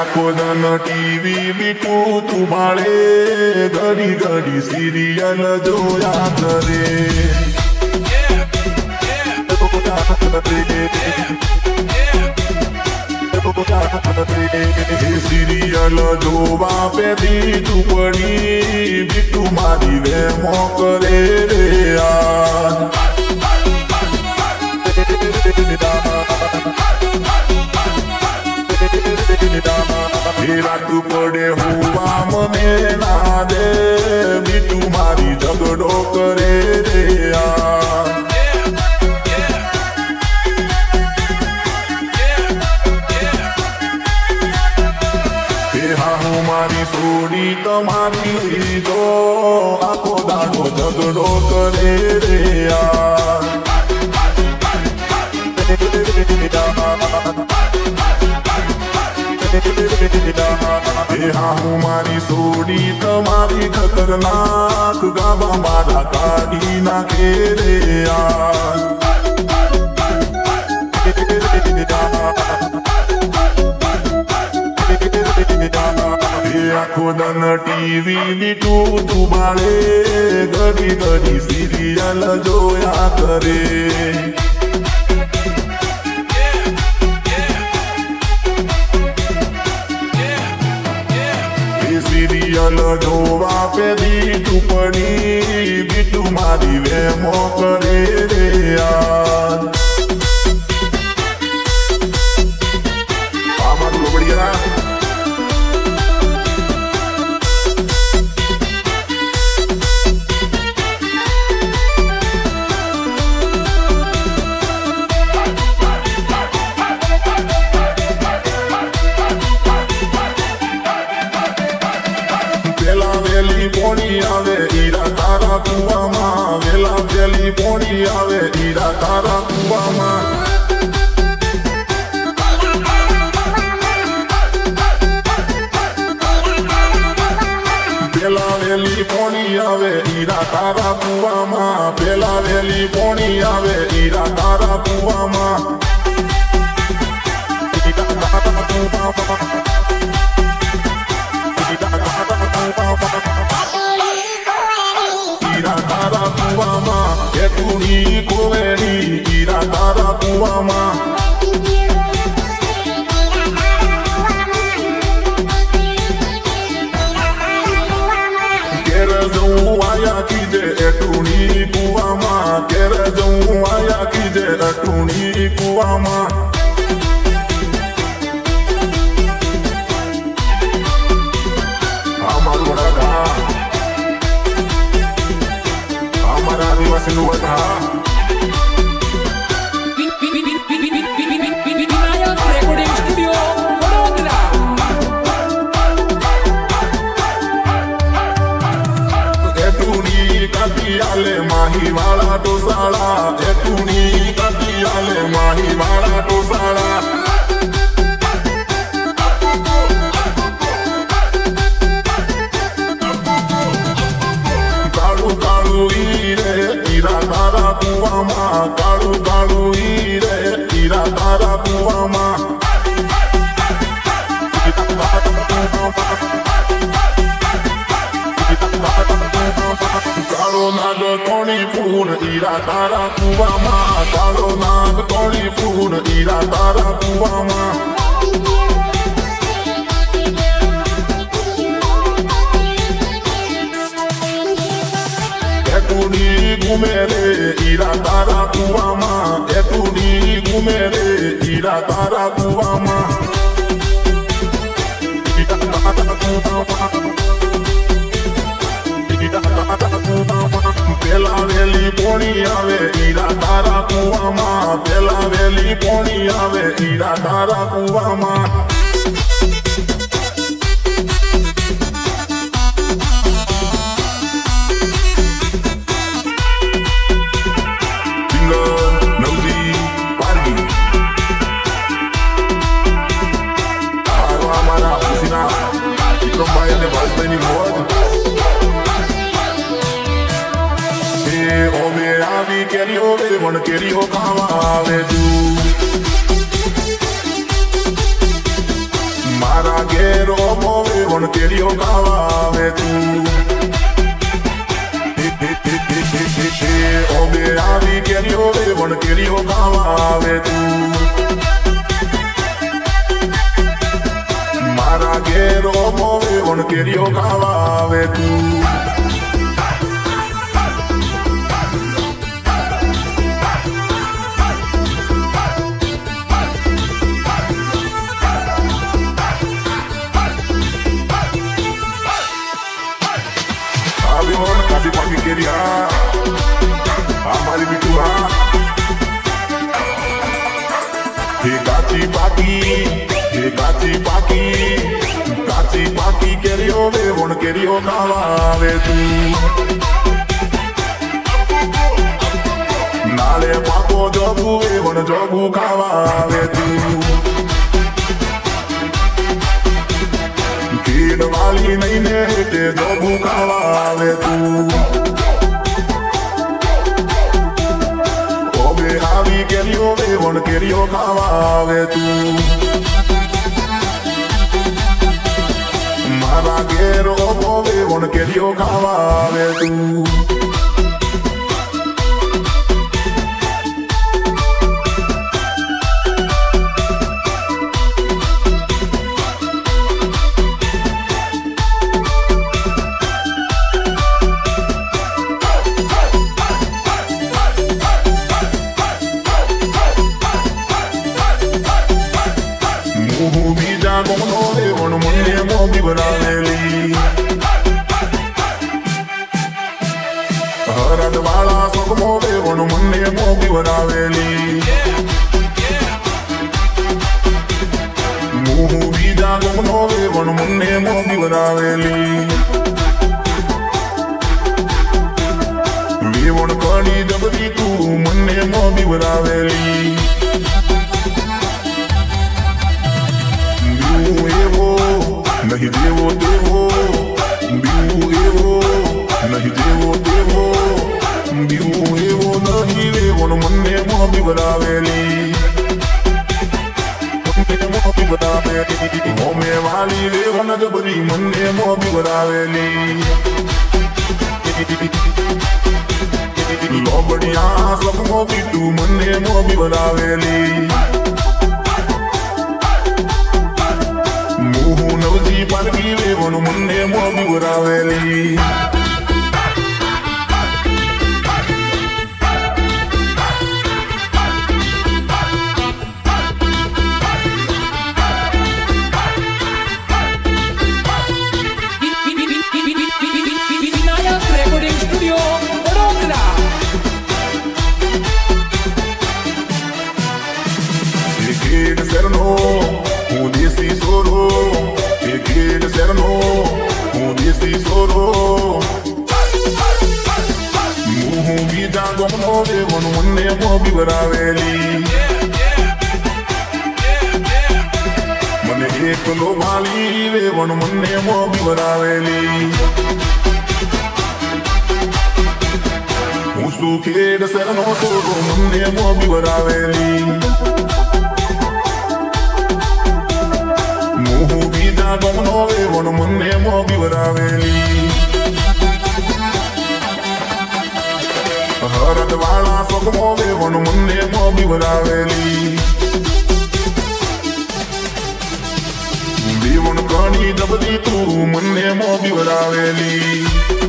એ આખો દન ટીવી મીઠું તું બાળે ઘડી ઘડી સિરિયલ જોયા કરે. સિરિયલ જોવા પેલી તું પડી બીટું મારી વે મોકરે રે યાર. રાતું પડે પામ મને ના દે બીટું મારી ઝઘડો કરે રે હા, હું સોડી તમારી તો આખો દાડો ઝઘડો કરે રે યાર એ હા હું મારી સોડી તમારી ખતરનાક ગાવા મારા કાઢી નાખે રે યાર એ આખો દન ટીવી બીટું તું બાળે ઘડી ઘડી સિરિયલ જોયા કરે સિરિયલ જોવા પેલી ટુપડી બીટું મારી વેમો કરે રે યાર. વેલા વેલી પોણી આવે હીરા તારા કુવામાં પેલા વેલી પોણી આવે હીરા તારા કુવામાં પેલા વેલી પોણી આવે હીરા તારા કુવામાં હીરા તારા કુવામાં હીરા તારા કુવામાં એ તુની કોવેરી હીરા તારા કુવામાં ટુણી કુવામાં કેર જવું આયા કીજે એ કુવામાં heart. તારા કુવામાં કાળો નાગ કોણી ફૂન હીરા તારા કુવામાં હીરા તારા કુવામાં પેલા વેલી પોણી આવે ઈરા તારા કુવામાં પેલા વેલી પોણી આવે ઈરા તારા કુવામાં મોવે વણ કેરીઓ tú. ઓબે આવી કેરીઓ રે વણ કેરીઓ ખાવા આવે તું મારા ઘેરો મોવે વણ કેરીઓ ખાવા આવે તું આવી હોન કાચી પાકી કેરી હા આ મારી મીઠું હા હે કાચી પાકી હે કાચી પાકી કાચી પાકી કેરીઓ રે વણ કેરીઓ ખાવા આવે તું નાળે પાકો ખાવા આવે તું જોગું ખાવા આવે તું ઓબે આવી કેરીઓ રે વણ કેરીઓ ખાવા આવે તું મારા ઘેરો મોવે વણ કેરીઓ ખાવા આવે તું મુહુ બીજા કોનો રે વણ મને મોબી બનાવેલી હરદ વાળા સુગમો રે વણ મને મોબી બનાવેલી મુહુ બીજા કોનો રે વણ મને મોબી બનાવેલી વેવણ કડી જબરી તું મને મોબી બનાવેલી બીવું એવો નહીં દેવો દેવો બીવું એવો નહીં દેવો દેવો બીવું એવો નહીં રેવો ને મને મોબી બનાવેલી હોમે વાલી રેવન જબરી મને મોબી બનાવેલી લોબડિયા સપનો બીટું મને મોબી બનાવેલી મુહુ નવજી પારકી વેવણ મને મોબી ગમનો વેવણ મને મોબી વરાવેલી મને એકલો વાલી વેવણ મને મોબી વરાવેલી હું સુખેડ શરનો તો મને મોબી વરાવેલી મોબી વરાવેલી બેવણ ઘણી જબરી તું મને મોબી વરાવેલી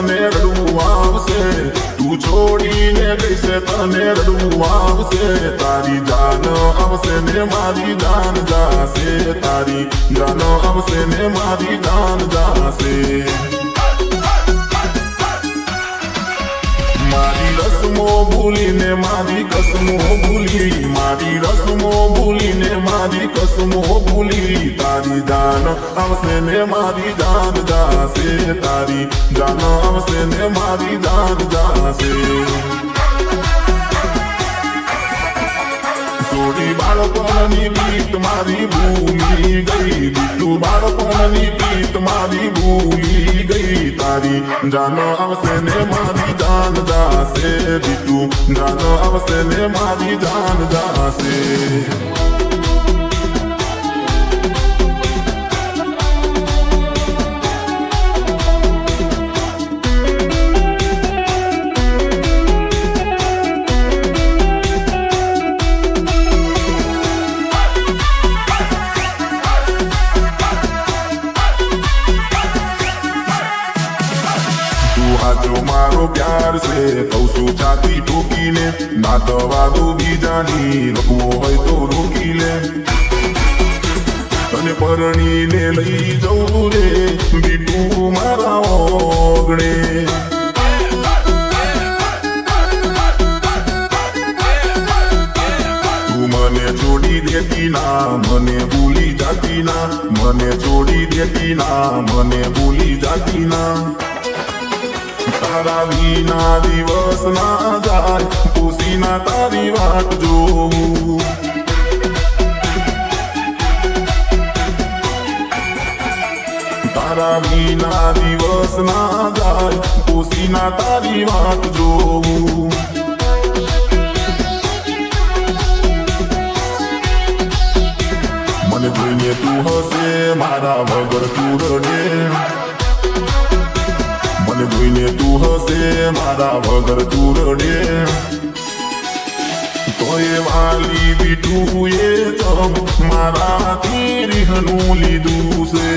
તને રડવું આવશે. તું છોડીને ગઈશે, તને રડવું આવશે. તારી જાન આવશે ને મારી જાન જાશે. તારી જાન આવશે ને મારી જાન જાશે. રસમો ભૂલીને મારી કસમો ભૂલી, મારી રસમો ભૂલીને મારી કસમો ભૂલી. તારી દાન આવશે ને મારી દાન દાસે તારી દાન આવશે ને મારી દાન જાશે. છોડી બાળપણની પ્રીત મારી ભૂલી ગઈ. દીકરું બાળપણની પ્રીત મારી ભૂલી ગઈ. તારી જાન આવશે ને મારી જાન જાશે. દીકરું જાન આવશે ને મારી જાન જાશે. તું મારો પ્યાર છે કઉ છું છાતી ઠોકીને ના દવા દો બીજાની રોકવો હોય તો રોકી લે તને પરણીને લઈ જવું રે, બીટું મારા ઓગણે. મને છોડી દેતી ના, મને ભૂલી જાતી ના. મને છોડી દેતી ના, મને ભૂલી જાતી ના. તારા વિના દિવસ ના જાય પૂસીના તારી વાત જોવું તારા વિના દિવસ ના જાય પૂસીના તારી વાત જોવું મને જોઈને તું હશે, મારા વગર તું રડે. જોઈને તું હશે મારા વગર તું રડે તોય વાલી બીટું એ તબ મારાથી રીહનું લીધું છે